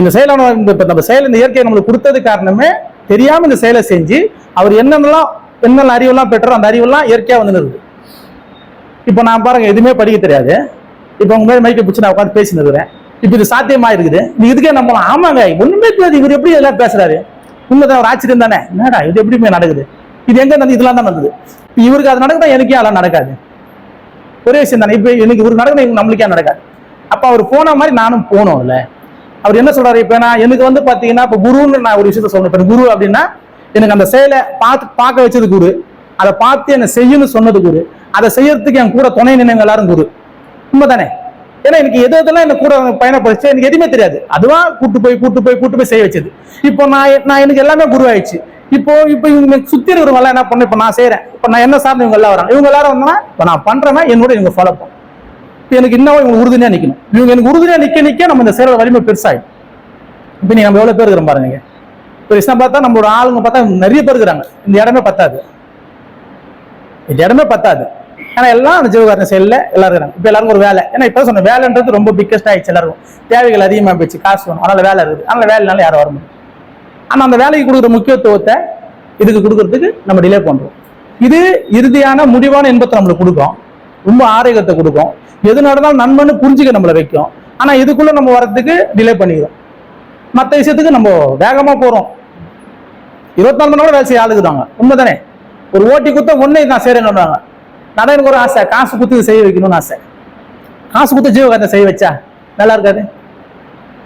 இந்த செயலான இப்போ நம்ம செயல் இந்த இயற்கையை நம்மளுக்கு கொடுத்தது காரணமே தெரியாமல் இந்த செயலை செஞ்சு அவர் என்னென்னலாம் என்னென்ன அறிவெல்லாம் பெற்றோ அந்த அறிவெல்லாம் இயற்கையாக வந்து நிறுது இப்போ நான் பாருங்க எதுவுமே படிக்க தெரியாது. இப்போ உங்க மாதிரி மைக்கை பிடிச்சி நான் உட்காந்து பேசினு இப்போ இது சாத்தியமா இருக்குது நீ இதுக்கே நம்பலாம் ஆமாங்க ஒன்றுமே தெரியாது. இவர் எப்படி எல்லாம் பேசுறாரு? உண்மைதான் ஒரு ஆச்சரியம் தானே? என்னடா இது எப்படிமே நடக்குது? இது எங்க நடந்து இதெல்லாம் தான் நடந்தது. இவருக்கு அது நடக்குதா? எனக்கே அதெல்லாம் நடக்காது. ஒரே விஷயம் தானே இப்போ எனக்கு இவருக்கு நடக்குது? நம்மளுக்கே நடக்காது. அப்போ அவர் போன மாதிரி நானும் போனோம் அவர் என்ன சொல்றாரு இப்ப நான் எனக்கு வந்து பாத்தீங்கன்னா இப்ப குருன்னு நான் ஒரு விஷயத்த சொன்னேன் இப்போ குரு அப்படின்னா எனக்கு அந்த செயலை பார்த்து பார்க்க வச்சது குரு. அதை பார்த்து என்ன செய்யணும்னு சொன்னது குரு. அதை செய்யறதுக்கு என் கூட துணை நினைவு எல்லாரும் குரு. உண்மைதானே? ஏன்னா எனக்கு எது எதெல்லாம் என்ன கூட பயணப்படுச்சு எனக்கு எதுவுமே தெரியாது. அதுவா கூட்டு போய் கூட்டு போய் கூட்டு போய் செய்ய வச்சது. இப்போ நான் நான் எனக்கு எல்லாமே குரு ஆயிடுச்சு. இப்போ இப்போ இவங்க சுத்தி இருக்கிறவங்க எல்லாம் என்ன பண்ண இப்போ நான் செய்யறேன் இப்போ நான் என்ன சார்ந்து இவங்க எல்லாம் வராங்க? இவங்க எல்லாரும் வந்தோம்னா இப்போ நான் பண்றேன்னா என்னோட இவங்க ஃபாலோ பண்ணும். எனக்கு இன்னும் இவங்க உறுதுணையாக நிற்கணும் இவங்க எனக்கு உறுதுணையாக நிற்க நிற்க நம்ம இந்த சேரோட வலிமை பெருசாயிடும். இப்போ நீ நம்ம எவ்வளோ பேர் இருக்கிறோம் பாருங்க. இப்போ ரிசனா பார்த்தா நம்மளோட ஆளுங்க பார்த்தா நிறைய பேர் இருக்கிறாங்க. இந்த இடமே பத்தாது. இந்த இடமே பத்தாது. ஏன்னா எல்லாம் அந்த ஜீவகாரண செயல்ல எல்லாரும் இருக்காங்க இப்போ எல்லாருக்கும் ஒரு வேலை. ஏன்னா இப்போ சொன்ன வேலைன்றது ரொம்ப பிக்கஸ்ட் ஆயிடுச்சு எல்லாருக்கும். தேவைகள் அதிகமாக போச்சு காசு வேணும். அதனால வேலை இருக்குது. அதனால வேலைனால யாரும் வர முடியும் ஆனால் அந்த வேலைக்கு கொடுக்குற முக்கியத்துவத்தை இதுக்கு கொடுக்கறதுக்கு நம்ம டிலே பண்ணுறோம் இது இறுதியான முடிவான இன்பத்தை நம்மளுக்கு கொடுக்கும். ரொம்ப ஆரோக்கியத்தை கொடுக்கும். எது நடந்தாலும் நன்மைன்னு புரிஞ்சுக்க நம்மளை வைக்கும். ஆனால் இதுக்குள்ளே நம்ம வரத்துக்கு டிலே பண்ணிக்கிறோம். மற்ற விஷயத்துக்கு நம்ம வேகமாக போகிறோம் இருபத்தி நாலு மணி நேரம் வேலை செய்ய ஆளுக்கு தாங்க உண்மைதானே? ஒரு ஓட்டி குத்த ஒன்றே நான் செய்யறேன்றாங்க நட எனக்கு ஒரு ஆசை. காசு குத்து செய்ய வைக்கணும்னு ஆசை. காசு குத்து ஜீவகாரத்தை செய்ய வச்சா நல்லா இருக்காது?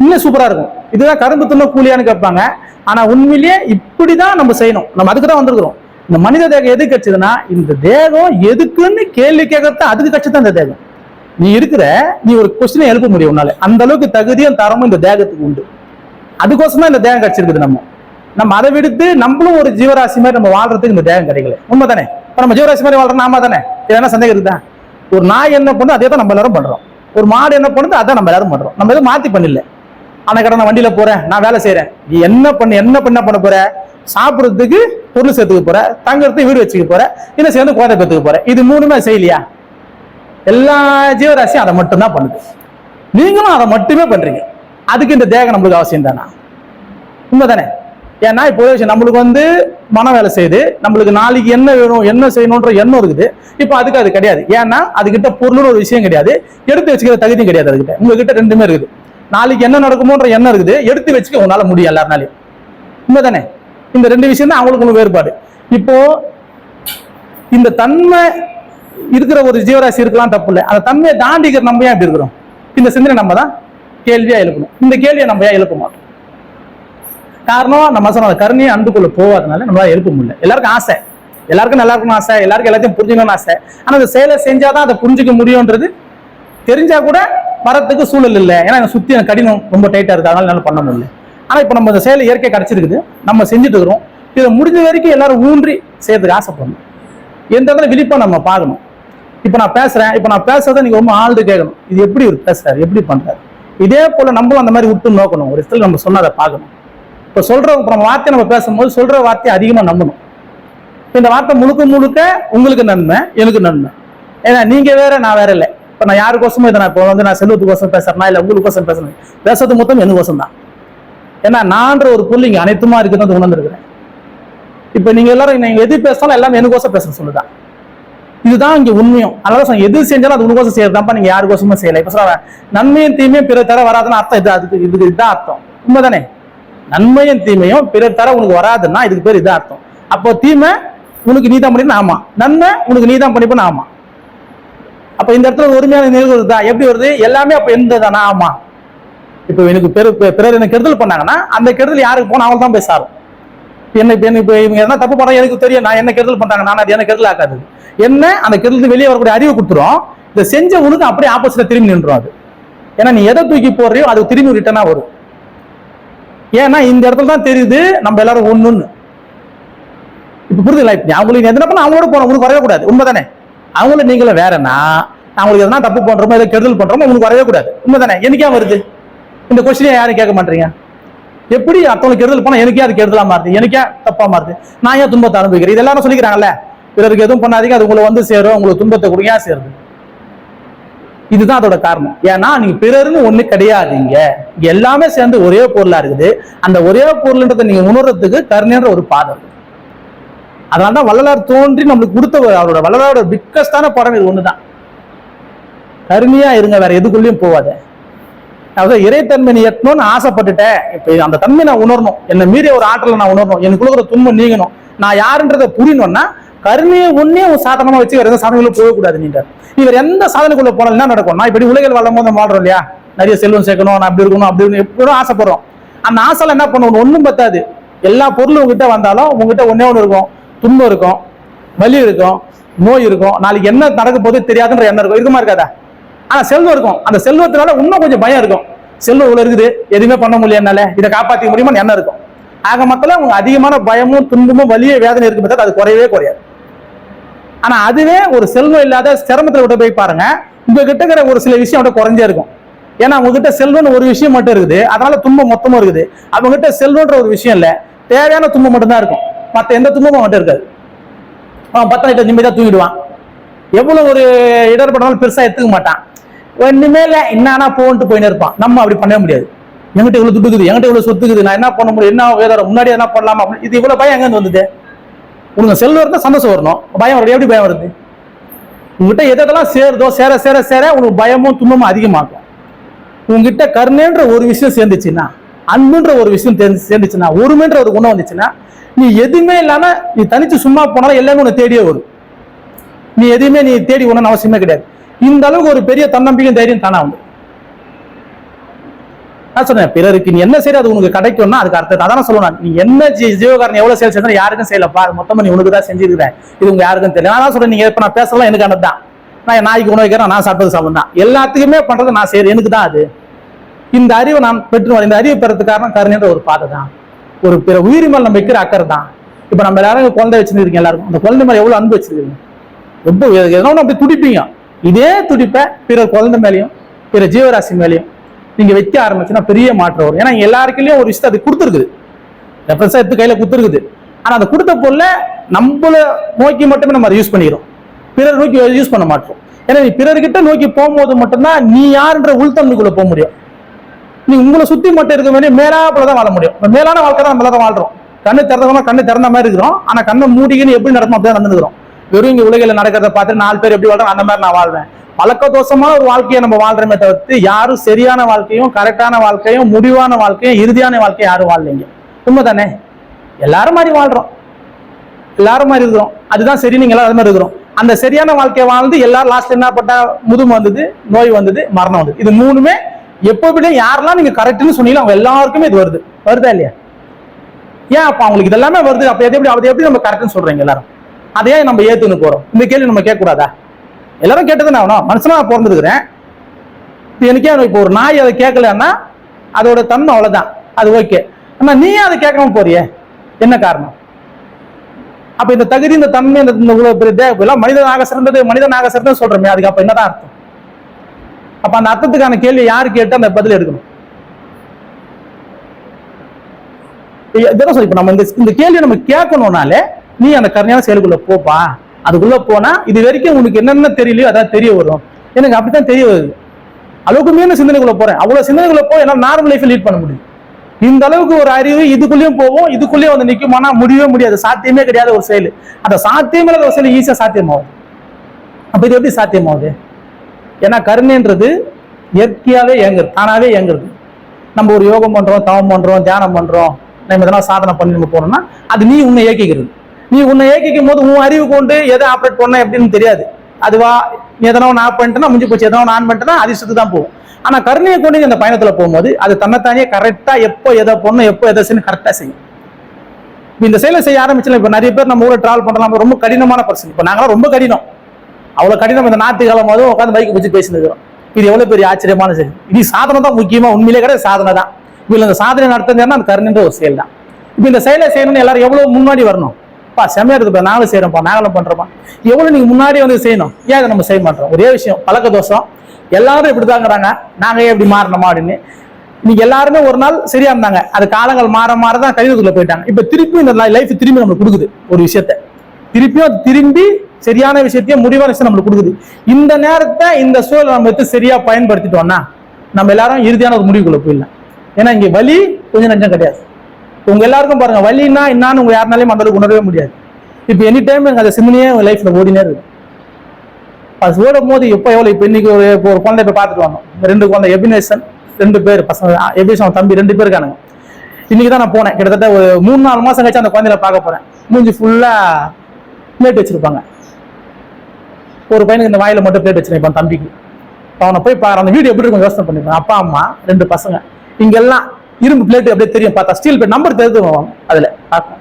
இன்னும் சூப்பராக இருக்கும். இதுதான் கரும்பு துண்ண கூலியான்னு கேட்பாங்க. ஆனால் உண்மையிலேயே இப்படி தான் நம்ம செய்யணும். நம்ம அதுக்கு தான் வந்திருக்கிறோம். இந்த மனித தேகம் எதுக்கு கட்சிதுன்னா இந்த தேகம் எதுக்குன்னு கேள்வி கேட்கறது அதுக்கு கட்சி தான் இந்த தேகம். நீ இருக்கிற நீ ஒரு கொஸ்டினை எழுப்ப முடியும் உன்னால. அந்த அளவுக்கு தகுதியும் தரமும் இந்த தேகத்துக்கு உண்டு. அதுக்கோசம் தான் இந்த தேகம் கிடைச்சிருக்குது நம்ம. நம்ம அதை விடுத்து நம்மளும் ஒரு ஜீவராசி மாதிரி நம்ம வாழ்றதுக்கு இந்த தேகம் கிடைக்கல. உண்மை தானே இப்ப நம்ம ஜீவராசி மாதிரி வாழ்றோம் நாம தானே இது என்ன சந்தேகம் இருக்குதா? ஒரு நாய் என்ன பண்ணுது அதே தான் நம்ம எல்லாரும் பண்றோம். ஒரு மாடு என்ன பண்ணுது அதான் நம்ம எல்லாரும் பண்றோம். நம்ம எதுவும் மாத்தி பண்ணல. ஆனா கடை நான் வண்டியில போறேன் நான் வேலை செய்யறேன் நீ என்ன பண்ண என்ன பண்ண பண்ண போற? சாப்பிடுறதுக்கு பொருள் சேர்த்துக்க போற தங்கறதுக்கு வீடு வச்சுக்க போற இன்னும் சேர்ந்து குழந்தை பெற்றுக்க போற. இது மூணுமே செய்யலையா? எல்லா ஜீவராசியும் அதை மட்டும்தான் பண்ணுது. நீங்களும் அதை மட்டுமே பண்றீங்க. அதுக்கு இந்த தேகம் நம்மளுக்கு அவசியம் தானா? உண்மைதானே? ஏன்னா இப்போ விஷயம் நம்மளுக்கு வந்து மன வேலை செய்யுது. நம்மளுக்கு நாளைக்கு என்ன வேணும் என்ன செய்யணுன்ற எண்ணம் இருக்குது. இப்போ அதுக்கு அது கிடையாது. ஏன்னா அதுகிட்ட பொருள்னு ஒரு விஷயம் கிடையாது. எடுத்து வச்சுக்கிற தகுதியும் கிடையாது அதுகிட்ட. உங்ககிட்ட ரெண்டுமே இருக்குது. நாளைக்கு என்ன நடக்குமோன்ற எண்ணம் இருக்குது. எடுத்து வச்சுக்க உங்களால் முடியும் எல்லாருனாலையும். உண்மைதானே? இந்த ரெண்டு விஷயம் தான் அவங்களுக்கு உள்ள வேறுபாடு. இப்போ இந்த தன்மை இருக்கிற ஒரு ஜீவராசி இருக்கலாம் தப்பு இல்லை. அந்த தன்மையை தாண்டிக்கிற நம்ம ஏன் இப்படி இருக்கிறோம்? இந்த சிந்தனை நம்ம தான் கேள்வியா எழுப்பணும். இந்த கேள்வியை நம்ம ஏன் எழுப்ப மாட்டோம்? காரணம் நம்ம சொன்ன கருணையை அன்புக்குள்ள போகாதனால நம்மளால எழுப்ப முடியல. எல்லாருக்கும் ஆசை. எல்லாருக்கும் நல்லா இருக்கணும் ஆசை எல்லாருக்கும் எல்லாத்தையும் புரிஞ்சுக்கணும்னு ஆசை. ஆனா அந்த செயலை செஞ்சாதான் அதை புரிஞ்சுக்க முடியும்ன்றது தெரிஞ்சா கூட வரத்துக்கு சூழல் இல்லை. ஏன்னா எனக்கு சுற்றி எனக்கு கடினம் ரொம்ப டைட்டாக இருக்கு. அதனால பண்ண முடியல. ஆனால் இப்போ நம்ம இந்த செயலை இயற்கை கிடச்சிருக்குது நம்ம செஞ்சுட்டு இருக்கிறோம். இதை முடிஞ்ச வரைக்கும் எல்லாரும் ஊன்றி செய்யறதுக்கு ஆசைப்படணும் எந்த இடத்துல விழிப்பா நம்ம பார்க்கணும். இப்போ நான் பேசுறேன். இப்போ நான் பேசுறதை நீங்க ரொம்ப ஆழ்ந்து கேட்கணும். இது எப்படி இவர் பேசுறாரு? எப்படி பண்றாரு? இதே போல நம்மளும் அந்த மாதிரி விட்டு நோக்கணும். ஒரு இடத்துல நம்ம சொன்னதை பார்க்கணும். இப்போ சொல்ற இப்ப நம்ம வார்த்தை நம்ம பேசும்போது சொல்ற வார்த்தையை அதிகமாக நம்பணும். இந்த வார்த்தை முழுக்க முழுக்க உங்களுக்கு நன்மை எனக்கு நன்மை. ஏன்னா நீங்க வேற நான் வேற இல்லை. இப்போ நான் யாருக்கோசமும் இதை நான் இப்போ வந்து நான் செல்வத்துக்கோசம் பேசுறேன்னா இல்லை உங்களுக்கோசம் பேசுறேன்? பேசுறது மொத்தம் எனக்கோசம் தான். ஏன்னா நான்ற ஒரு பொருள் இங்கே அனைத்துமா இருக்குன்னு உணர்ந்துருக்கிறேன். இப்போ நீங்க எல்லாரும் நீங்க எது பேசினாலும் எல்லாமே எனக்கோசம் பேச சொல்லுதான் இதுதான் இங்க உண்மையும். அதனால எது செஞ்சாலும் அது உனக்கோசம் செய்யறதாப்பா நீங்க யாருக்கோசமும் செய்யல. இப்ப சொல்ற நன்மையும் தீமையும் பிற தர வராதுன்னு அர்த்தம் இது அதுக்கு இதுக்கு இதுதான் அர்த்தம். உண்மைதானே? நன்மையும் தீமையும் பிறர் தர உனக்கு வராதுன்னா இதுக்கு பேர் இதான் அர்த்தம். அப்போ தீமை உனக்கு நீ தான் பண்ணிப்ப ஆமா. நன்மை உனக்கு நீ தான் பண்ணிப்ப ஆமா. அப்ப இந்த இடத்துல உரிமையான நிகழ்வு வருதா? எப்படி வருது? எல்லாமே அப்ப எந்த தானா ஆமா. இப்போ எனக்கு பிற பிறர் எனக்கு கெடுதல் பண்ணாங்கன்னா அந்த கெடுதல் யாருக்கு போனா அவள் தான் பேசாரும் என்ன இப்போ என்ன இப்போ இவங்க என்ன தப்பு பண்ணா எனக்கு தெரியும் நான் என்ன கெடுதல் பண்றாங்க? நான் அது என்ன கெடுதல் ஆக்காது. என்ன? அந்த கெடுதல் வெளியே வரக்கூடிய அறிவு கொடுத்துரும். இந்த செஞ்ச உனக்கு அப்படியே ஆப்போசிட்ல திரும்பி நின்றும் அது. ஏன்னா நீ எதை தூக்கி போடுறியோ அது திரும்பி ரிட்டனா வரும். ஏன்னா இந்த இடத்துல தான் தெரியுது நம்ம எல்லாரும் ஒண்ணுன்னு. இப்ப புரியுதுங்களா இப்ப அவங்களுக்கு எதனா பண்ண? அவங்களோட போன உனக்கு வரவே கூடாது. உண்மைதானே? அவங்கள நீங்களும் வேறனா அவங்களுக்கு எதனா தப்பு பண்றோமோ எதை கெடுதல் பண்றோமோ உனக்கு வரவே கூடாது. உண்மைதானே? எனக்கே வருது? இந்த கொஸ்டினை யாரும் கேட்க மாட்டீங்க எப்படி அத்தவங்களுக்கு கெடுதல் பண்ணா எனக்கே அது கெடுதலா மாறுது? எனக்கே தப்பா மாறுது. நான் ஏன் துன்பத்தை அனுபவிக்கிறேன்? இது எல்லாரும் சொல்லிக்கிறாங்கல்ல. பிறருக்கு எதுவும் பண்ணாதீங்க அது உங்களை வந்து சேரும் உங்களுக்கு துன்பத்தை கொடுங்க ஏன் சேருது? இதுதான் அதோட காரணம். ஏன்னா நீங்க பிறருன்னு ஒண்ணு கிடையாதுங்க. இங்க எல்லாமே சேர்ந்து ஒரே பொருளா இருக்குது. அந்த ஒரே பொருள்ன்றதை நீங்க உணர்றதுக்கு கருணைன்ற ஒரு பாதை இருக்கு. அதனாலதான் வள்ளலார் தோன்றி நம்மளுக்கு கொடுத்த அவரோட வள்ளலாரோட பிக்கஸ்டான படம் இது ஒண்ணுதான். கருமையா இருங்க வேற எதுக்குள்ளேயும் போவாத. அதாவது இறைத்தன்மை நீ எட்டணும்னு ஆசைப்பட்டுட்டேன். இப்ப அந்த தன்மை நான் உணரணும். என்னை மீறிய ஒரு ஆற்றலை நான் உணரணும். எனக்கு கொடுக்குற துன்பம் நீங்கணும். நான் யாருன்றதை புரியணும்னா கருணையை ஒன்னே ஒரு சாதனமா வச்சு வேற எந்த சாதனைகளும் போகக்கூடாது நீங்க. இவர் எந்த சாதனைக்குள்ள போனாலும் என்ன நடக்கும்? நான் இப்படி உலகில் வளரும் போது வாழ்றோம் இல்லையா? நிறைய செல்வம் சேர்க்கணும் நான் அப்படி இருக்கணும் அப்படி இருக்கணும். எப்படியும் ஆசைப்படுறோம். அந்த ஆசைல என்ன பண்ணணும் ஒன்றும் பத்தாது. எல்லா பொருளும் உங்ககிட்ட வந்தாலும் உங்ககிட்ட ஒன்னே ஒன்று இருக்கும். துன்பம் இருக்கும் வலி இருக்கும் நோய் இருக்கும். நாளைக்கு என்ன நடக்க போது தெரியாதுன்ற எண்ணம் இருக்கும். இருக்குமா இருக்காதா? ஆனா செல்வம் இருக்கும். அந்த செல்வத்தினால இன்னும் கொஞ்சம் பயம் இருக்கும். செல்வம் இவ்வளவு இருக்குது. எதுவுமே பண்ண முடியல என்னால. இதை காப்பாற்ற முடியுமான்னு என்ன இருக்கும். ஆக மொத்தம் உங்க அதிகமான பயமும் துன்பமும் வலிய வேதனை இருக்கும் பார்த்தா அது குறையவே குறையாது. ஆனா அதுவே ஒரு செல்வம் இல்லாத சிரமத்தில் விட்டு போய் பாருங்க. உங்ககிட்ட இருக்கிற ஒரு சில விஷயம் அவட்ட குறைஞ்சே இருக்கும். ஏன்னா உங்ககிட்ட செல்வம்னு ஒரு விஷயம் மட்டும் இருக்குது. அதனால துன்பம் மொத்தமும் இருக்குது. அவங்க கிட்ட செல்வன்ற ஒரு விஷயம் இல்ல. தேவையான துன்பம் மட்டும்தான் இருக்கும். மத்த எந்த துன்பமும் மட்டும் இருக்காது. அவன் பத்து கிட்ட நிம்மதியா தூங்கிடுவான். எவ்வளவு ஒரு இடர்படாலும் பெருசா எடுத்துக்க மாட்டான். ஒண்ணுமே இல்லை என்னன்னா போன்ட்டு போயின்னு இருப்பான். நம்ம அப்படி பண்ணவே முடியாது. என்கிட்ட இவ்வளவு துட்டுக்குது எங்கிட்ட என்கிட்ட இவ்வளவு சொத்து நான் என்ன பண்ண முடியும் என்ன வேற முன்னாடி என்ன பண்ணலாமா? அப்படின்னு இது இவ்வளவு பயம் எங்க வந்தது? உனக்கு செல்வம் இருந்தால் சந்தோஷம் வரணும். பயம் வருது எப்படி பயம் வருது? உங்ககிட்ட எதெல்லாம் சேருதோ சேர சேர சேர உனக்கு பயமும் துன்பமும் அதிகமாகும். உங்ககிட்ட கருணைன்ற ஒரு விஷயம் சேர்ந்துச்சுன்னா அன்புன்ற ஒரு விஷயம் சேர்ந்துச்சுன்னா ஒருமைன்ற ஒரு குணம் வந்துச்சுன்னா நீ எதுவுமே இல்லாம நீ தனிச்சு சும்மா போனாலும் எல்லாமே உன்னை தேடியே வரும். நீ எதுவுமே நீ தேடி ஒண்ணு அவசியமே கிடையாது. இந்த அளவுக்கு ஒரு பெரிய தன்னம்பிக்கை தைரியம் தானா வந்து நான் சொன்னேன் பிறருக்கு நீ என்ன செய்ய அது உனக்கு கிடைக்கும்னா அதுக்கு அர்த்தம். அதான் சொல்லணும். நீ என்ன ஜீவகாரன் எவ்வளவு செயல் செஞ்சா யாருக்கும் செய்யல. பாரு மொத்தமா நீ உனக்கு தான் செஞ்சிருக்கிறேன். இது உங்க யாருக்கும் தெரியல. நான் சொல்றேன் நீங்க இப்ப நான் பேசலாம் எனக்கு தான். நான் நாய்க்கு உணவு வைக்கிறேன் நான் சாப்பிட்டது சாப்பிடும் தான். எல்லாத்துக்குமே பண்றது நான் செய்யறேன் எனக்கு தான் அது. இந்த அறிவை நான் பெற்று வரேன். இந்த அறிவை பெறதுக்கு காரணம் கருணைன்ற ஒரு பாதை தான். ஒரு பிற உயிரி மேல் நம்ம வைக்கிற அக்கறை தான். இப்ப நம்ம எல்லாரும் குழந்தை வச்சிருக்கீங்க எல்லாருக்கும். அந்த குழந்தை மேல எவ்வளவு அன்பு வச்சிருக்கீங்க? ரொம்ப எதனா ஒண்ணு அப்படி துடிப்பீங்க. இதே துடிப்பை பிற குழந்தை மேலேயும் பிற ஜீவராசி மேலேயும் நீங்க வைக்க ஆரம்பிச்சுன்னா பெரிய மாற்றம் வரும். ஏன்னா எல்லாருக்குள்ளேயும் ஒரு விஷயத்தை அது கொடுத்துருக்குது. ரெஃபரன்ஸாக எடுத்து கையில் கொடுத்துருக்குது. ஆனால் அந்த கொடுத்த பொருளை நம்மள நோக்கி மட்டுமே நம்ம அதை யூஸ் பண்ணிக்கிறோம். பிறர் நோக்கி யூஸ் பண்ண மாட்டோம். ஏன்னா நீ பிறர்கிட்ட நோக்கி போகும்போது மட்டும்தான் நீ யாருன்ற உள்தன்மைக்குள்ளே போக முடியும். நீ உங்களை சுற்றி மட்டும் இருக்க வேண்டிய மேலாப்புல தான் வாழ முடியும். மேலான வாழ்க்கை தான் நம்மள தான் வாழ்றோம். கண்ணு திறந்தவங்க கண்ணு திறந்த மாதிரி இருக்கிறோம். ஆனால் கண்ணை மூடிக்கின்னு எப்படி நடக்கும் அப்படியே நடந்துக்கிறோம். வெறும் இங்க உலகில நடக்கிறத பார்த்து நாலு பேர் எப்படி வாழ்றோம் அந்த மாதிரி நான் வாழ்வேன் பழக்க தோஷமான ஒரு வாழ்க்கையை நம்ம வாழ்றோமே தவிர்த்து யாரும் சரியான வாழ்க்கையும் கரெக்டான வாழ்க்கையும் முடிவான வாழ்க்கையும் இறுதியான வாழ்க்கையும் யாரும் வாழலைங்க. உண்மைதானே? எல்லாரும் மாதிரி வாழ்றோம். எல்லாரும் மாதிரி இருக்கிறோம். அதுதான் சரி நீங்க எல்லாரும் அது மாதிரி இருக்கிறோம். அந்த சரியான வாழ்க்கையை வாழ்ந்து எல்லாரும் லாஸ்ட் என்ன பட்டா? முதுமை வந்தது நோய் வந்தது மரணம் வந்தது. இது மூணுமே எப்பவுமே யாரெல்லாம் நீங்க கரெக்ட்னு சொன்னீங்களோ அவங்க எல்லாருக்குமே இது வருது. வருதா இல்லையா? ஏன் அப்ப அவங்களுக்கு இதெல்லாமே வருது. அப்ப எப்படி அதை எப்படி நம்ம கரெக்ட்னு சொல்றீங்க எல்லாரும்? அதையே நம்ம ஏத்துன்னு போறோம். இந்த கேள்வி நம்ம கேட்கக்கூடாதா? எல்லாரும் கேட்டதுன்னு ஆகணும். மனுஷனா நான் பிறந்திருக்கிறேன் எனக்கே இப்போ ஒரு நாய் அதை கேட்கலன்னா அதோட தன்மை அவ்வளவுதான். அது ஓகே. ஆனா நீ அதை கேட்காம போறிய? என்ன காரணம்? அப்ப இந்த தகுதி இந்த தன்மை இந்த இவ்வளவு பெரிய தே- எல்லாம் மனிதனாக சிறந்தது மனிதனாக சிறந்தது சொல்றோமே அதுக்கு அப்ப என்னதான் அர்த்தம்? அப்ப அந்த அர்த்தத்துக்கான கேள்வி யாரு கேட்டு அந்த பதில் எடுக்கணும்? சொல்லி இப்ப நம்ம இந்த இந்த கேள்வி நம்ம கேட்கணும்னாலே நீ அந்த கருணையான செயலுக்குள்ள போப்பா. அதுக்குள்ள போனா இது வரைக்கும் உனக்கு என்னென்ன தெரியலையோ அதான் தெரிய வரும். எனக்கு அப்படித்தான் தெரிய வருது. அளவுக்கு மீறின சிந்தனைக்குள்ள போறேன். அவ்வளவு சிந்தனைக்குள்ள போய் என்னால் நார்மல் லைஃப் லீட் பண்ண முடியும் இந்த அளவுக்கு ஒரு அறிவு இதுக்குள்ளேயும் போகும் இதுக்குள்ளேயும் வந்து நிற்குமானா முடியவே முடியாது. சாத்தியமே கிடையாத ஒரு செயல். அந்த சாத்தியமே ஒரு செயல் ஈஸியாக சாத்தியமாகும். அப்போ இது எப்படி சாத்தியமாகுது? ஏன்னா கருணைன்றது இயற்கையாகவே இயங்குது தானாகவே இயங்குறது. நம்ம ஒரு யோகம் பண்ணுறோம் தவம் பண்ணுறோம் தியானம் பண்ணுறோம் நம்ம எதனா சாதனை பண்ணி நம்ம போறோம்னா அது நீ உன்னை இயக்கிக்கிறது. நீ உன்னை இயக்கிக்கும் போது உன் அறிவு கொண்டு எதை ஆப்ரேட் பண்ண எப்படின்னு தெரியாது. அதுவா நீ எதனா ஒன்று ஆப் பண்ணிட்டேன்னா முடிஞ்சு போச்சு. எதனா ஒன்று ஆன் பண்ணிட்டேன்னா அதிர்ஷ்டத்துக்கு தான் போகும். ஆனா கருணையை கொண்டு இந்த பயணத்துல போகும்போது அது தன்னைத்தானே கரெக்டா எப்போ எதை பண்ணும் எப்போ எதை செய்யணும் கரெக்டா செய்யும். இந்த செயலை செய்ய ஆரம்பிச்சல இப்ப நிறைய பேர் நம்ம ஊரில் டிராவல் பண்ணலாம் ரொம்ப கடினமான பர்சன் இப்ப நாங்களாம் ரொம்ப கடினம். அவ்வளவு கடினம் இந்த நாட்டு காலம் போதும் உட்காந்து பைக் வச்சு பேசிட்டு இது எவ்வளவு பெரிய ஆச்சரியமான செயல். இது சாதனை தான் முக்கியமா உண்மையிலே கிடையாது சாதனை தான். இதில் இந்த சாதனை நடத்துறதுன்னா அந்த கருணைன்ற ஒரு செயல் தான். இப்ப இந்த செயலை செய்யணும்னு எல்லாரும் எவ்வளவு முன்னாடி வரணும்? பா செம்மையா இருக்குப்பா நாங்களும் செய்யறோம்ப்பா நாங்களும் பண்றோம்ப்பா. எவ்வளவு நீங்க முன்னாடி வந்து செய்யணும். ஏன் அதை நம்ம செய்ய மாட்டோம்? ஒரே விஷயம் பழக்க தோஷம். எல்லாரும் இப்படிதாங்கிறாங்க. நாங்க ஏன் இப்படி மாறணுமா அப்படின்னு. இன்னைக்கு எல்லாருமே ஒரு நாள் சரியா இருந்தாங்க. அது காலங்கள் மாற மாற தான் கழிவுக்குள்ள போயிட்டாங்க. இப்ப திருப்பி இந்த லைஃப் திரும்பி நம்மளுக்கு கொடுக்குது ஒரு விஷயத்த. திருப்பியும் அது திரும்பி சரியான விஷயத்தையும் முடிவான விஷயம் நம்மளுக்கு கொடுக்குது. இந்த நேரத்தை இந்த சூழலை நம்ம எடுத்து சரியா பயன்படுத்திட்டோம்னா நம்ம எல்லாரும் இறுதியான ஒரு முடிவுக்குள்ள போயிடலாம். ஏன்னா இங்க வலி கொஞ்சம் நஞ்சம் கிடையாது. உங்க எல்லாருக்கும் பாருங்க வழின்னா என்னன்னு உங்க யாருனாலையும் அந்த அளவுக்கு உணரவே முடியாது. இப்போ எனி டைம் அந்த சிந்தனையே உங்க லைஃப்ல ஓடினே இருக்கு. அது ஓடும் போது எப்போ எவ்வளோ இப்போ இன்னைக்கு ஒரு இப்போ ஒரு குழந்தை இப்போ பார்த்துட்டு வந்தோம் ரெண்டு குழந்தை எபினேஷன் ரெண்டு பேர் பசங்க எபினேஷன் தம்பி ரெண்டு பேர் இருக்கானுங்க. இன்னைக்கு தான் நான் போனேன். கிட்டத்தட்ட ஒரு மூணு நாலு மாசம் கழிச்சு அந்த குழந்தைய பார்க்க போறேன். மூஞ்சி ஃபுல்லா பிளேட் வச்சிருப்பாங்க. ஒரு பையனுக்கு இந்த வாயில மட்டும் பிளேட் வச்சிருப்பான் தம்பிக்கு. அவனை போய் பாரு அந்த வீடியோ எப்படி இருக்கும் யோசனை பண்ணிருப்பேன் அப்பா அம்மா ரெண்டு பசங்க. இங்கெல்லாம் இரும்பு பிளேட் அப்படியே தெரியும். பார்த்தா ஸ்டீல் பிளேட் நம்பர் தெரிஞ்சு அதுல. பார்க்கும்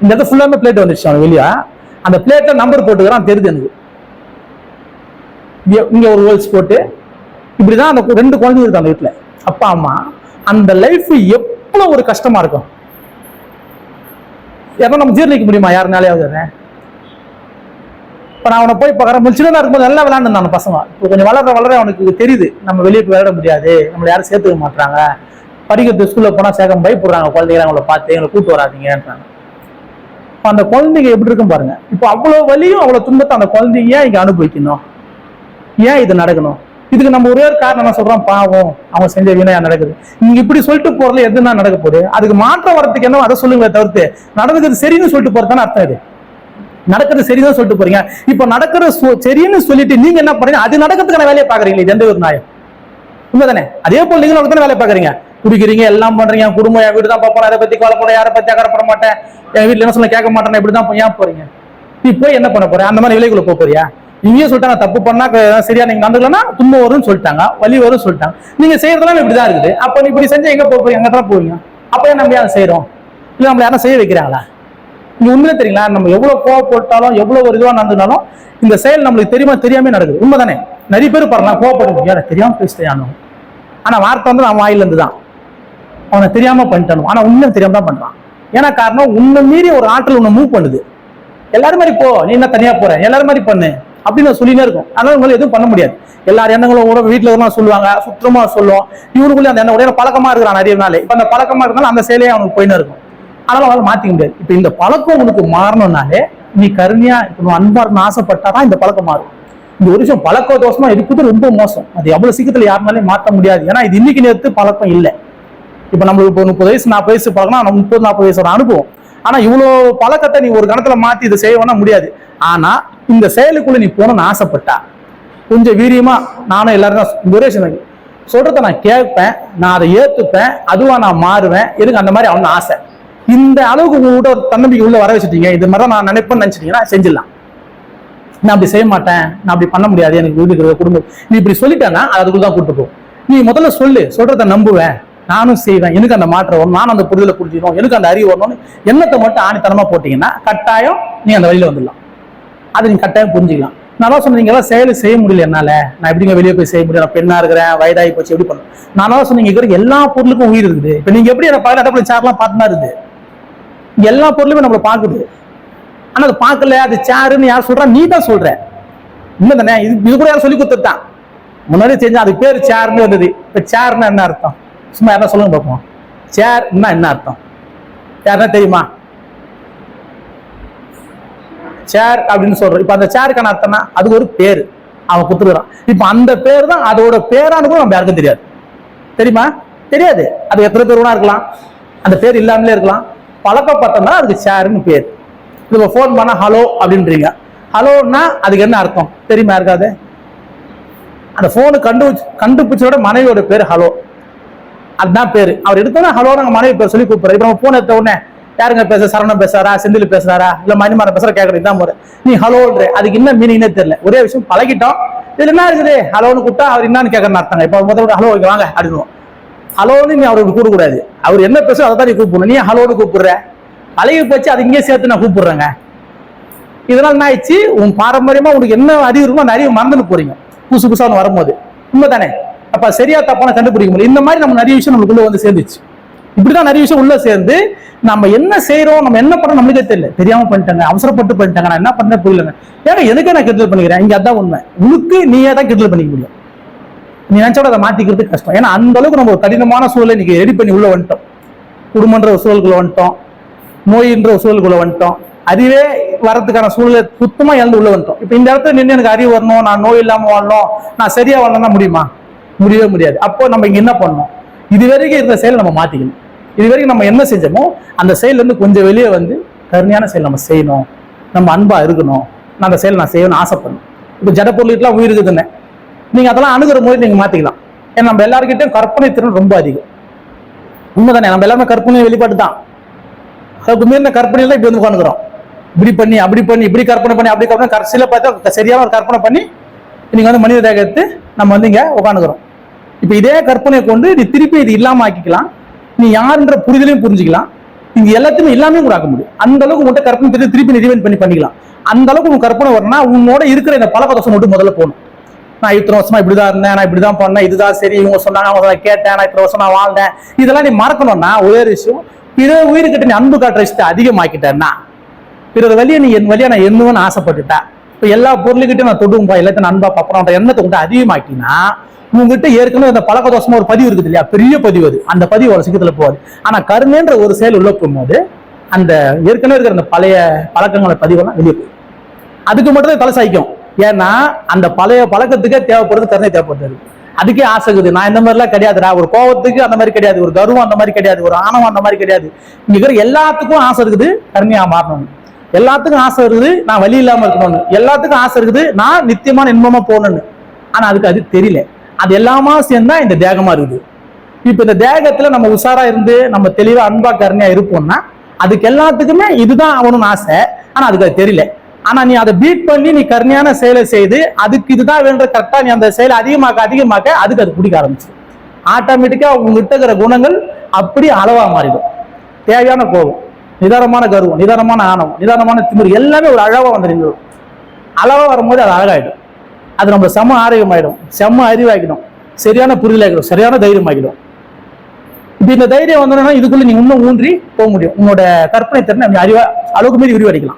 இந்த இடத்துல ஃபுல்லாமே பிளேட் வந்துருச்சு அவன் வெளியா. அந்த பிளேட்ல நம்பர் போட்டுக்கிறான் தெரியுது எனக்கு. இங்கே ஒரு ஹோல்ஸ் போட்டு இப்படிதான் அந்த ரெண்டு குழந்தைங்க இருக்கு அந்த வீட்டில். அப்பா அம்மா அந்த லைஃப் எவ்வளவு ஒரு கஷ்டமா இருக்கும். யாரும் நம்ம ஜீர்ணிக்க முடியுமா? யாருனாலையாவது இப்போ நான் அவனை போய் பார்க்குறேன். சின்னதா இருக்கும்போது நல்லா விளையாண்டு அந்த பசங்க. இப்போ கொஞ்சம் வளர வளர அவனுக்கு தெரியுது. நம்ம வெளியே போய் விளையாட முடியாது. நம்மளை யாரும் சேர்த்துக்க மாட்டாங்க படிக்கிறது ஸ்கூல்ல போனா சேகம் பயப்படுறாங்க. குழந்தைங்க அவங்கள பார்த்து எங்களை கூட்டு வராதிங்கன்றாங்க. இப்போ அந்த குழந்தைங்க எப்படி இருக்கும் பாருங்க. இப்போ அவ்வளோ வலியும் அவ்வளவு துன்பத்தை அந்த குழந்தைங்க ஏன் இங்கே அனுபவிக்கணும்? ஏன் இது நடக்கணும்? இதுக்கு நம்ம ஒரே ஒரு காரணம் என்ன சொல்றோம்? பாவம். அவங்க செஞ்ச வினையா நடக்குது? நீங்க இப்படி சொல்லிட்டு போறதுல எதுனா நடக்க போகுது? அதுக்கு மாற்றம் வரதுக்கு என்ன அதை சொல்லுங்களே தவிர்த்து நடந்தது சரின்னு சொல்லிட்டு போறதுதானே அர்த்தம் இது. நடக்கிறது சரிதான் சொல்லிட்டு போறீங்க. இப்ப நடக்கிற சரின்னு சொல்லிட்டு நீங்க என்ன பண்றீங்க? அது நடக்கிறதுக்கான வேலையை பாக்குறீங்க இது எந்த ஒரு நியாயம்? உண்மைதானே? அதே போல நீங்களும் அப்படித்தானே வேலையை பாக்குறீங்க குடிக்கிறீங்க எல்லாம் பண்றீங்க. என் குடும்பம் என் வீடு தான் பார்ப்போம் அதை பத்தி கவலைப்பட யாரை பத்தி அக்கறைப்பட மாட்டேன். என் வீட்டுல என்ன சொல்ல கேட்க மாட்டேன் இப்படிதான் ஏன் போறீங்க? நீ போய் என்ன பண்ண போற? அந்த மாதிரி விலைக்குள்ள போக போறியா? இங்கேயே சொல்லிட்டாங்க தப்பு பண்ணா சரியா நீங்க நடந்துக்கலன்னா துன்பம் வரும்னு சொல்லிட்டாங்க. வலி வரும்னு சொல்லிட்டாங்க. நீங்க செய்யறதெல்லாம் இப்படிதான் இருக்குது. அப்ப நீ இப்படி செஞ்சா எங்க போக போறீங்க? அங்க தான் போவீங்க. அப்ப ஏன் நம்ம யாரும் செய்யறோம் இல்ல நம்மள யாரும் செய்ய வைக்கிறாங்களா? இங்க உண்மையிலே தெரியுங்களா? நம்ம எவ்வளவு கோவப்பட்டாலும் எவ்வளவு ஒரு இதுவா நடந்துனாலும் இந்த செயல் நம்மளுக்கு தெரியுமா தெரியாம நடக்குது. உண்மைதானே? நிறைய பேர் பாருங்க கோவப்படுங்க யாரை தெரியாம பேசிட்டேன் ஆனா வார்த்தை வந்து நான் வாயிலிருந்து தான். அவனை தெரியாம பண்ணிட்டானு ஆனா உண்மை தெரியாம தான் பண்றான். ஏன்னா காரணம் உன்னை மீறி ஒரு ஆற்றல் உன்னை மூவ் பண்ணுது. எல்லாரும் மாதிரி போ நீ என்ன தனியா போற? எல்லாரும் மாதிரி பண்ணு. அப்படின்னு நான் சொல்லினே இருக்கும். அதனால உங்களை எதுவும் பண்ண முடியாது. எல்லார் எண்ணங்களும் கூட வீட்டுல இருந்தா சொல்லுவாங்க சுத்தமா சொல்லுவோம் இவனுக்குள்ளே அந்த எண்ணம் உடைய பழக்கமா இருக்கிறான் நிறைய நாள். இப்ப அந்த பழக்கமா இருந்தாலும் அந்த செயலே அவனுக்கு போயின்னு இருக்கும். அதனால அவனால மாத்திக்க முடியாது. இப்ப இந்த பழக்கம் உனக்கு மாறணும்னாலே நீ கருணையா இப்போ அன்பா இருக்கணும் ஆசைப்பட்டாதான் இந்த பழக்கம் மாறும். இந்த ஒரு விஷயம் பழக்க தோஷமா இருக்குது ரொம்ப மோசம். அது எவ்வளவு சீக்கிரத்துல யாருனாலையும் மாற்ற முடியாது. ஏன்னா இது இன்னைக்கு நேரத்து பழக்கம் இல்லை. இப்போ நம்மளுக்கு இப்போ முப்பது வயசு நாற்பது வயசு பழக்கம்னா நம்ம முப்பது நாற்பது வயசோட அனுபவம். ஆனால் இவ்வளோ பழக்கத்தை நீ ஒரு கணத்தில் மாற்றி இதை செய்யணும்னா முடியாது. ஆனால் இந்த செயலுக்குள்ள நீ போகணும்னு ஆசைப்பட்டா கொஞ்சம் வீரியமாக நானும் எல்லாரும் தான் இந்த சொல்றத நான் கேட்பேன் நான் அதை ஏற்றுப்பேன் அதுவாக நான் மாறுவேன். எனக்கு அந்த மாதிரி அவனு ஆசை. இந்த அளவுக்கு உங்கள்கிட்ட ஒரு தன்னம்பிக்கை உள்ள வர வச்சுட்டீங்க. இது மாதிரி தான் நான் நினைப்பேன்னு நினைச்சிட்டீங்கன்னா செஞ்சிடலாம். நான் அப்படி செய்ய மாட்டேன். நான் அப்படி பண்ண முடியாது. எனக்கு வீடு குடும்பம். நீ இப்படி சொல்லிட்டேன்னா அதுக்குள்ள தான் கூப்பிட்டு போ. நீ முதல்ல சொல்லு. சொல்றத நம்புவேன். நானும் செய்வேன். எனக்கு அந்த மாற்றம் வரும் நானும் அந்த புரிதலை புரிஞ்சிடும் எனக்கு அந்த அறிவு வரணும்னு எண்ணத்தை மட்டும் ஆணித்தனமா போட்டீங்கன்னா கட்டாயம் நீ அந்த வழியில வந்துடலாம். அதை நீங்கள் கட்டாயம் புரிஞ்சிக்கலாம். நான் சொன்னீங்க எல்லாம் செயல் செய்ய முடியல என்னால. நான் எப்படிங்க வெளியே போய் செய்ய முடியும்? நான் பெண்ணா இருக்கிறேன் வயதாகி போச்சு எப்படி பண்ணும் நான் சொன்னீங்க இருக்கிற எல்லா பொருளுக்கும் உயிர் இருக்குது. இப்ப நீங்க எப்படி என்ன பக்கத்துல சேர்லாம் பார்த்துனா இருக்குது. எல்லா பொருளுமே நம்மளை பாக்குது ஆனா அது பார்க்கல அது சேருன்னு யார் சொல்கிறா நீ தான் சொல்ற. இல்ல தானே இது இது கூட யாரும் சொல்லி கொடுத்துட்டான் முன்னாடி செஞ்சா அது பேர் சேர்னு வந்தது இப்ப சேர்னா என்ன அர்த்தம்? சும்மா யாரா சொல்லுங்க பார்ப்போம். சேர்னா என்ன அர்த்தம்? யாருன்னா தெரியுமா? சேர் அப்படின்னு சொல்றோம் இப்ப அந்த சேருக்கான அர்த்தம்னா அது ஒரு பேர். அவன் கொடுத்துருக்கான் இப்ப அந்த பேர் தான் அதோட பேரானு கூட நம்ம யாருக்கும் தெரியாது. தெரியுமா? தெரியாது. அது எத்தனை பேர் வேணா இருக்கலாம். அந்த பேர் இல்லாமலே இருக்கலாம். பழக்கப்பட்டோம்னா அதுக்கு சேருன்னு பேர். இப்போ ஃபோன் பண்ணா ஹலோ அப்படின்றீங்க. ஹலோன்னா அதுக்கு என்ன அர்த்தம்? தெரியுமா இருக்காது அந்த ஃபோனு கண்டு கண்டுபிடிச்சோட மனைவியோட பேர் ஹலோ அதுதான் பேர். அவர் எடுத்தோன்னா ஹலோ நாங்க மனைவி பேர் சொல்லி கூப்பிடுறோம். இப்போ நம்ம போன் எடுத்த உடனே யாருங்க பேச சரவணன் பேசுறாரா செந்தில் பேசுறாரா இல்ல மணிமாறன் பேசுற கேட்கறது தான் முறை நீ ஹலோன்ற அதுக்கு என்ன மீனிங்னே தெரியல. ஒரே விஷயம் பழகிட்டோம். இதுல என்ன இருக்குது? ஹலோன்னு கூப்பிட்டா அவர் என்னன்னு கேட்கறன்னு அர்த்தங்க. இப்போ முதல்ல ஹலோ வைக்கிறாங்க வாங்க அப்படின்னு ஹலோன்னு நீ அவருக்கு கூப்பிடக்கூடாது. அவர் என்ன பேசும் அதை தான் நீ கூப்பிடணும். நீ ஹலோன்னு கூப்பிடுற? பழகி போச்சு அது இங்கே சேர்த்து நான் கூப்பிடுறேங்க. இதனால என்ன ஆயிடுச்சு உன் பாரம்பரியமா உனக்கு என்ன அறிவு இருக்கோ அந்த அறிவு மறந்துட்டு போறீங்க. புதுசு புதுசா வரும்போது வரும்போது. உண்மைதானே? அப்ப சரியா தப்பான கண்டுபிடிக்க முடியும் இந்த மாதிரி நம்ம நிறைய விஷயம் நமக்குள்ள வந்து சேர்ந்துச்சு. இப்படிதான் நிறைய விஷயம் உள்ள சேர்ந்து நம்ம என்ன செய்யறோம் நம்ம என்ன பண்ண நம்மளுக்கே தெரியல. தெரியாம பண்ணிட்டாங்க அவசரப்பட்டு பண்ணிட்டாங்க நான் என்ன பண்ண புரியலங்க. ஏன்னா எதுக்கு நான் கெடுதல் பண்ணிக்கிறேன்? இங்க அதான் உண்மை. உனக்கு நீயே தான் கெடுதல் பண்ணிக்க முடியும். நீ நினைச்சோட அதை மாத்திக்கிறது கஷ்டம். ஏன்னா அந்த அளவுக்கு நம்ம ஒரு கடினமான சூழலை இன்னைக்கு ரெடி பண்ணி உள்ள வந்துட்டோம். குடும்பன்ற ஒரு சூழலுக்குள்ள வந்துட்டோம். நோயின்ற ஒரு சூழலுக்குள்ள வந்துட்டோம். அதுவே வரதுக்கான சூழ்நிலை சுத்தமா இழந்து உள்ள வந்துட்டோம். இப்போ இந்த இடத்துல நின்று எனக்கு அறிவு வரணும் நான் நோய் இல்லாம வாழணும் நான் சரியா வாழணும்னா முடியுமா? முடியவே முடியாது. அப்போ நம்ம இங்க என்ன பண்ணணும்? இது வரைக்கும் இருந்த செயலை நம்ம மாத்திக்கணும். இது வரைக்கும் நம்ம என்ன செஞ்சோமோ அந்த செயல்ல இருந்து கொஞ்சம் வெளியே வந்து கருணையான செயல் நம்ம செய்யணும். நம்ம அன்பா இருக்கணும். நான் அந்த செயல் நான் செய்யணும்னு ஆசைப்படணும். இப்போ ஜட பொருளுக்கெல்லாம் உயிர் இருக்குதுன்னு. நீங்க அதெல்லாம் அணுகிற போது நீங்க மாத்திக்கலாம். ஏன்னா நம்ம எல்லாருக்கிட்டையும் கற்பனை திறன் ரொம்ப அதிகம். உண்மைதானே? நம்ம எல்லாமே கற்பனை வெளிப்பாடு தான். அதுக்கு மீறின கற்பனையில இப்படி வந்து உட்காந்துக்கிறோம் இப்படி பண்ணி அப்படி பண்ணி இப்படி கற்பனை பண்ணி அப்படி கற்பனை கடைசியில் பார்த்தா சரியான ஒரு கற்பனை பண்ணி நீங்க வந்து மனித தேகத்து நம்ம வந்து இங்க உட்காந்துக்கிறோம் இப்போ இதே கற்பனையை கொண்டு நீ திருப்பி இது இல்லாம ஆக்கிக்கலாம். நீ யாருன்ற புரிதலையும் புரிஞ்சுக்கலாம். இது எல்லாத்தையுமே இல்லாமே கூட ஆக்க முடியும். அந்த அளவுக்கு உங்கள்கிட்ட கற்பனை திருப்பி திருப்பி ரிவைன் பண்ணி பண்ணிக்கலாம். அந்த அளவுக்கு உங்க கற்பனை வரணும்னா உன்னோட இருக்கிற இந்த பழக்க தோசை மட்டும் முதல்ல போகணும். நான் இத்தனை வருஷமா இப்படிதான் இருந்தேன் நான் இப்படிதான் பண்ணேன் இதுதான் சரி இவங்க சொன்னாங்க அவங்க கேட்டேன் நான் இத்தனை வருஷம் நான் வாழ்ந்தேன். இதெல்லாம் நீ மறக்கணும்னா ஒரே விஷயம் பிற உயிர்கிட்ட நீ அன்பு காட்டுற விஷயத்தை அதிகமாக்கிட்டேன்னா பிறர் வழியை நீ என் வழியா நான் எண்ணுவேன்னு ஆசைப்பட்டுட்டேன் இப்போ எல்லா பொருளுக்கிட்டையும் நான் தொடும்பா எல்லாத்தையும் நான் அன்பா பார்ப்பறோன்ற எண்ணத்தை கொண்டு அதிகமாக்கினா உங்ககிட்ட ஏற்கனவே அந்த பழக்க தோஷமா ஒரு பதிவு இருக்குது இல்லையா? பெரிய பதிவு அது. அந்த பதிவு அவ்வளவு சீக்கிரத்துல போகாது. ஆனா கருணைன்ற ஒரு செயல் உள்ள போகும்போது அந்த ஏற்கனவே இருக்கிற அந்த பழைய பழக்கங்களை பதிவெல்லாம் வெளியே போகும் அதுக்கு மட்டும் தலை சாய்க்கும். ஏன்னா அந்த பழைய பழக்கத்துக்கே தேவைப்படுறது கருணை தேவைப்படுறது அதுக்கே. ஆசை இருக்குது. நான் இந்த மாதிரிலாம் கிடையாதுடா. ஒரு கோவத்துக்கு அந்த மாதிரி கிடையாது. ஒரு கர்வம் அந்த மாதிரி கிடையாது. ஒரு ஆணவம் அந்த மாதிரி கிடையாது. இங்க இருக்கிற எல்லாத்துக்கும் ஆசை இருக்குது கருணையா மாறணும் எல்லாத்துக்கும் ஆசை இருக்குது நான் வழி இல்லாம இருக்கணும்னு. எல்லாத்துக்கும் ஆசை இருக்குது நான் நித்தியமான இன்பமா போகணும்னு. ஆனா அதுக்கு அது தெரியல. அது எல்லாமா சேர்ந்தா இந்த தேகமா இருக்குது. இப்ப இந்த தேகத்துல நம்ம உஷாரா இருந்து நம்ம தெளிவா அன்பா கருணையா இருப்போம்னா அதுக்கு எல்லாத்துக்குமே இதுதான் ஆகணும்னு ஆசை. ஆனா அதுக்கு அது தெரியல. ஆனா நீ அதை பீட் பண்ணி நீ கருணையான செயலை செய்து அதுக்கு இதுதான் வேண்ட கரெக்டா நீ அந்த செயலை அதிகமாக்க அதிகமாக்க அதுக்கு அது பிடிக்க ஆரம்பிச்சு. ஆட்டோமேட்டிக்கா உங்ககிட்ட இருக்கிற குணங்கள் அப்படி அளவா மாறிடும். தேவையான கோபம் நிதானமான கர்வம் நிதானமான ஆணவம் நிதானமான திமிர் எல்லாமே ஒரு அழகா வந்துருந்தோம் அளவா வரும்போது அது அழகாயிடும். அது நம்ம செம ஆரோக்கியமாயிடும் செம்ம அறிவாக்கிடும் சரியான புரிதலாகிடும் சரியான தைரியம் ஆகிடும் இப்போ இந்த தைரியம் வந்தோம்னா இதுக்குள்ள நீ இன்னும் ஊன்றி போக முடியும். உன்னோட கற்பனை திறனை அறிவா அளவுக்கு மீறி விரிவடைக்கலாம்.